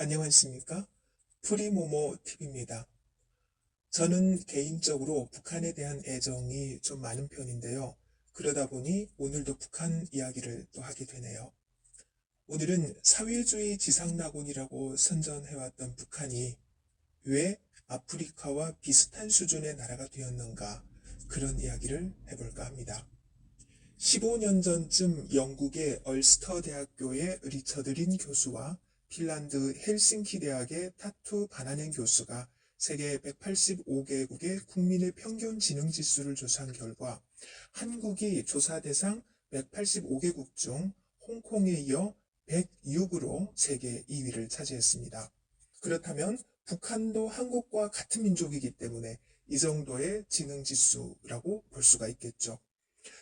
안녕하십니까? 프리모모 TV입니다. 저는 개인적으로 북한에 대한 애정이 좀 많은 편인데요. 그러다 보니 오늘도 북한 이야기를 또 하게 되네요. 오늘은 사회주의 지상낙원이라고 선전해왔던 북한이 왜 아프리카와 비슷한 수준의 나라가 되었는가 그런 이야기를 해볼까 합니다. 15년 전쯤 영국의 얼스터 대학교의 리처드 린 교수와 핀란드 헬싱키 대학의 타투 바나넨 교수가 세계 185개국의 국민의 평균 지능 지수를 조사한 결과 한국이 조사 대상 185개국 중 홍콩에 이어 106으로 세계 2위를 차지했습니다. 그렇다면 북한도 한국과 같은 민족이기 때문에 이 정도의 지능 지수라고 볼 수가 있겠죠.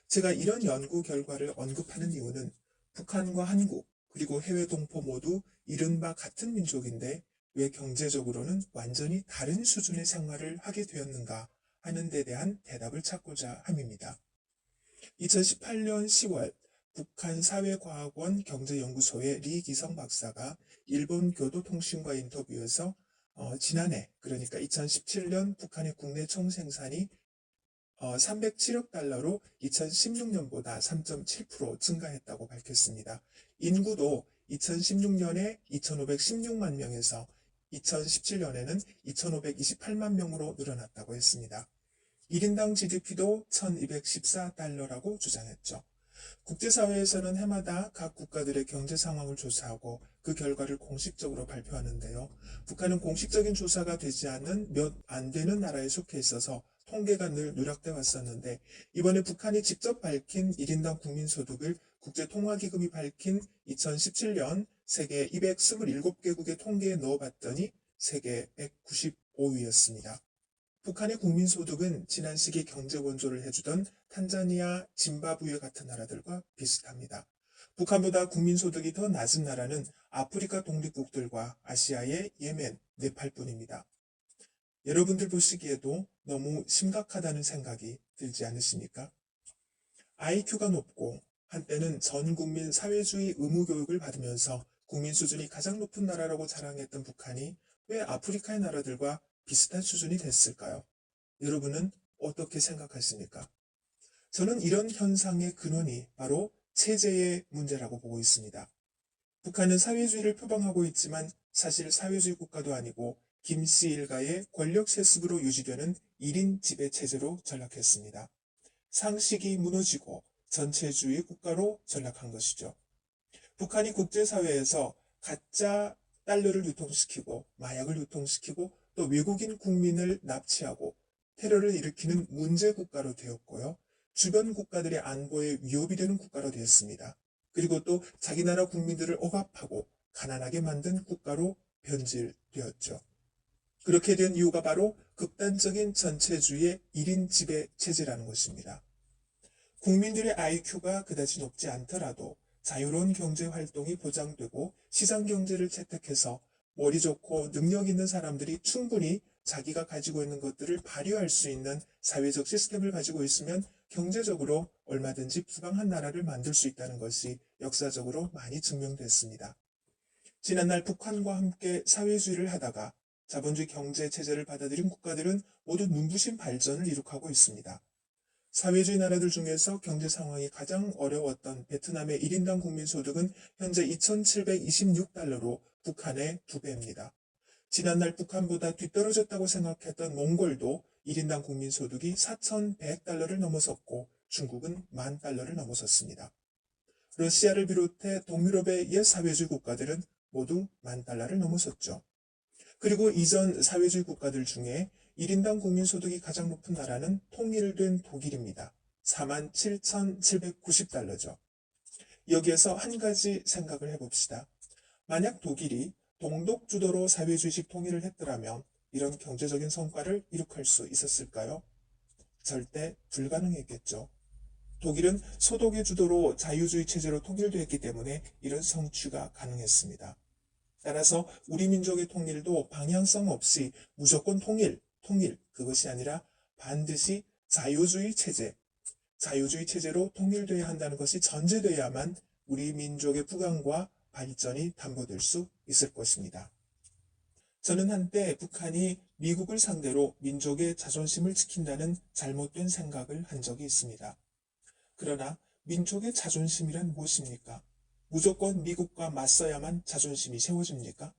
제가 이런 연구 결과를 언급하는 이유는 북한과 한국 그리고 해외 동포 모두 이른바 같은 민족인데 왜 경제적으로는 완전히 다른 수준의 생활을 하게 되었는가 하는 데 대한 대답을 찾고자 함입니다. 2018년 10월 북한 사회과학원 경제연구소의 리기성 박사가 일본 교도통신과 인터뷰에서 어, 지난해 그러니까 2017년 북한의 국내 총생산이 어, 307억 달러로 2016년보다 3.7% 증가했다고 밝혔습니다. 인구도 2016년에 2,516만 명에서 2017년에는 2,528만 명으로 늘어났다고 했습니다. 1인당 GDP도 1,214달러라고 주장했죠. 국제사회에서는 해마다 각 국가들의 경제 상황을 조사하고 그 결과를 공식적으로 발표하는데요. 북한은 공식적인 조사가 되지 않는 몇안 되는 나라에 속해 있어서 통계가 늘 누락돼 왔었는데 이번에 북한이 직접 밝힌 1인당 국민소득을 국제통화기금이 밝힌 2017년 세계 227개국의 통계에 넣어봤더니 세계 195위였습니다. 북한의 국민소득은 지난 시기 경제 원조를 해주던 탄자니아, 짐바브웨 같은 나라들과 비슷합니다. 북한보다 국민소득이 더 낮은 나라는 아프리카 독립국들과 아시아의 예멘, 네팔뿐입니다. 여러분들 보시기에도 너무 심각하다는 생각이 들지 않으십니까? IQ가 높고 한때는 전 국민 사회주의 의무 교육을 받으면서 국민 수준이 가장 높은 나라라고 자랑했던 북한이 왜 아프리카의 나라들과 비슷한 수준이 됐을까요? 여러분은 어떻게 생각하십니까? 저는 이런 현상의 근원이 바로 체제의 문제라고 보고 있습니다. 북한은 사회주의를 표방하고 있지만 사실 사회주의 국가도 아니고 김씨 일가의 권력 세습으로 유지되는 1인 지배 체제로 전락했습니다. 상식이 무너지고 전체주의 국가로 전락한 것이죠. 북한이 국제사회에서 가짜 달러를 유통시키고 마약을 유통시키고 또 외국인 국민을 납치하고 테러를 일으키는 문제 국가로 되었고요. 주변 국가들의 안보에 위협이 되는 국가로 되었습니다. 그리고 또 자기 나라 국민들을 억압하고 가난하게 만든 국가로 변질되었죠. 그렇게 된 이유가 바로 극단적인 전체주의의 1인 지배 체제라는 것입니다. 국민들의 IQ가 그다지 높지 않더라도 자유로운 경제 활동이 보장되고 시장 경제를 채택해서 머리 좋고 능력 있는 사람들이 충분히 자기가 가지고 있는 것들을 발휘할 수 있는 사회적 시스템을 가지고 있으면 경제적으로 얼마든지 부강한 나라를 만들 수 있다는 것이 역사적으로 많이 증명됐습니다. 지난날 북한과 함께 사회주의를 하다가 자본주의 경제 체제를 받아들인 국가들은 모두 눈부신 발전을 이룩하고 있습니다. 사회주의 나라들 중에서 경제 상황이 가장 어려웠던 베트남의 1인당 국민소득은 현재 2,726달러로 북한의 두 배입니다. 지난날 북한보다 뒤떨어졌다고 생각했던 몽골도 1인당 국민소득이 4,100달러를 넘어섰고 중국은 만 달러를 넘어섰습니다. 러시아를 비롯해 동유럽의 옛 사회주의 국가들은 모두 만 달러를 넘어섰죠. 그리고 이전 사회주의 국가들 중에 1인당 국민소득이 가장 높은 나라는 통일된 독일입니다. 47,790달러죠. 여기에서 한 가지 생각을 해봅시다. 만약 독일이 동독 주도로 사회주의식 통일을 했더라면 이런 경제적인 성과를 이룩할 수 있었을까요? 절대 불가능했겠죠. 독일은 소독의 주도로 자유주의 체제로 통일되었기 때문에 이런 성취가 가능했습니다. 따라서 우리 민족의 통일도 방향성 없이 무조건 통일, 통일, 그것이 아니라 반드시 자유주의 체제, 자유주의 체제로 통일되어야 한다는 것이 전제되어야만 우리 민족의 부강과 발전이 담보될 수 있을 것입니다. 저는 한때 북한이 미국을 상대로 민족의 자존심을 지킨다는 잘못된 생각을 한 적이 있습니다. 그러나 민족의 자존심이란 무엇입니까? 무조건 미국과 맞서야만 자존심이 세워집니까?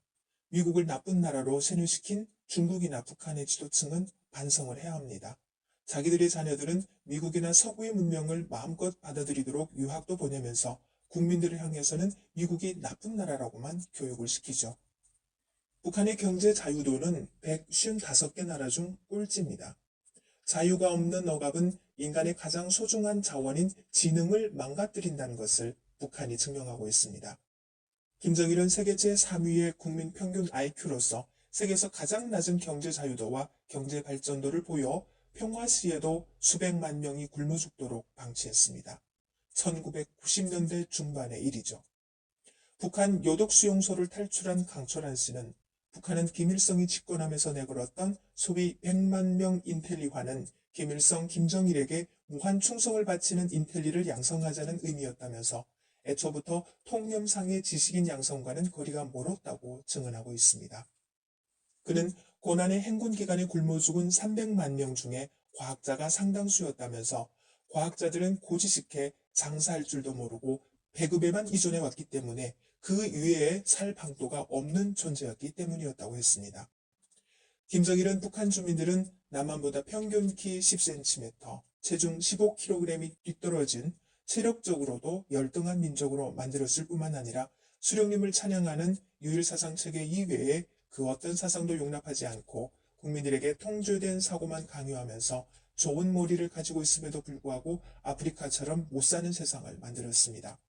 미국을 나쁜 나라로 세뇌시킨 중국이나 북한의 지도층은 반성을 해야 합니다. 자기들의 자녀들은 미국이나 서구의 문명을 마음껏 받아들이도록 유학도 보내면서 국민들을 향해서는 미국이 나쁜 나라라고만 교육을 시키죠. 북한의 경제 자유도는 155개 나라 중 꼴찌입니다. 자유가 없는 억압은 인간의 가장 소중한 자원인 지능을 망가뜨린다는 것을 북한이 증명하고 있습니다. 김정일은 세계 제3위의 국민 평균 IQ로서 세계에서 가장 낮은 경제 자유도와 경제 발전도를 보여 평화 시에도 수백만 명이 굶어 죽도록 방치했습니다. 1990년대 중반의 일이죠. 북한 요독 수용소를 탈출한 강철한 씨는 북한은 김일성이 집권하면서 내걸었던 소위 100만 명 인텔리화는 김일성, 김정일에게 무한 충성을 바치는 인텔리를 양성하자는 의미였다면서 애초부터 통념상의 지식인 양성과는 거리가 멀었다고 증언하고 있습니다. 그는 고난의 행군 기간에 굶어 죽은 300만 명 중에 과학자가 상당수였다면서 과학자들은 고지식해 장사할 줄도 모르고 배급에만 의존해 왔기 때문에 그 이외에 살 방도가 없는 존재였기 때문이었다고 했습니다. 김정일은 북한 주민들은 남한보다 평균 키 10cm, 체중 15kg이 뒤떨어진 체력적으로도 열등한 민족으로 만들었을 뿐만 아니라 수령님을 찬양하는 유일사상 체계 이외에 그 어떤 사상도 용납하지 않고 국민들에게 통제된 사고만 강요하면서 좋은 머리를 가지고 있음에도 불구하고 아프리카처럼 못 사는 세상을 만들었습니다.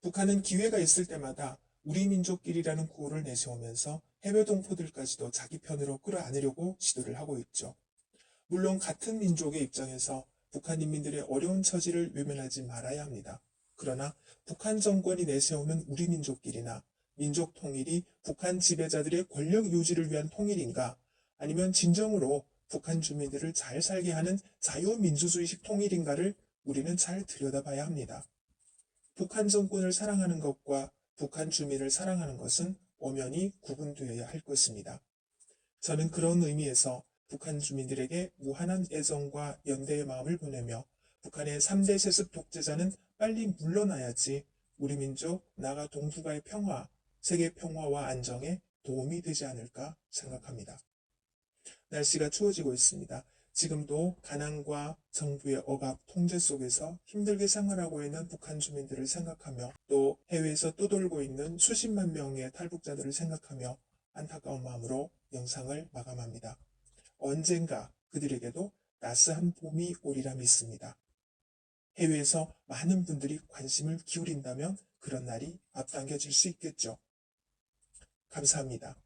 북한은 기회가 있을 때마다 우리 민족끼리라는 구호를 내세우면서 해외 동포들까지도 자기 편으로 끌어안으려고 시도를 하고 있죠. 물론 같은 민족의 입장에서 북한 인민들의 어려운 처지를 외면하지 말아야 합니다. 그러나 북한 정권이 내세우는 우리 민족끼리나 민족 통일이 북한 지배자들의 권력 유지를 위한 통일인가 아니면 진정으로 북한 주민들을 잘 살게 하는 자유민주주의식 통일인가를 우리는 잘 들여다봐야 합니다. 북한 정권을 사랑하는 것과 북한 주민을 사랑하는 것은 엄연히 구분되어야 할 것입니다. 저는 그런 의미에서 북한 주민들에게 무한한 애정과 연대의 마음을 보내며 북한의 3대 세습 독재자는 빨리 물러나야지 우리 민족 나가 동북아의 평화, 세계 평화와 안정에 도움이 되지 않을까 생각합니다. 날씨가 추워지고 있습니다. 지금도 가난과 정부의 억압, 통제 속에서 힘들게 생활하고 있는 북한 주민들을 생각하며 또 해외에서 떠돌고 있는 수십만 명의 탈북자들을 생각하며 안타까운 마음으로 영상을 마감합니다. 언젠가 그들에게도 따스한 봄이 오리라 믿습니다. 해외에서 많은 분들이 관심을 기울인다면 그런 날이 앞당겨질 수 있겠죠. 감사합니다.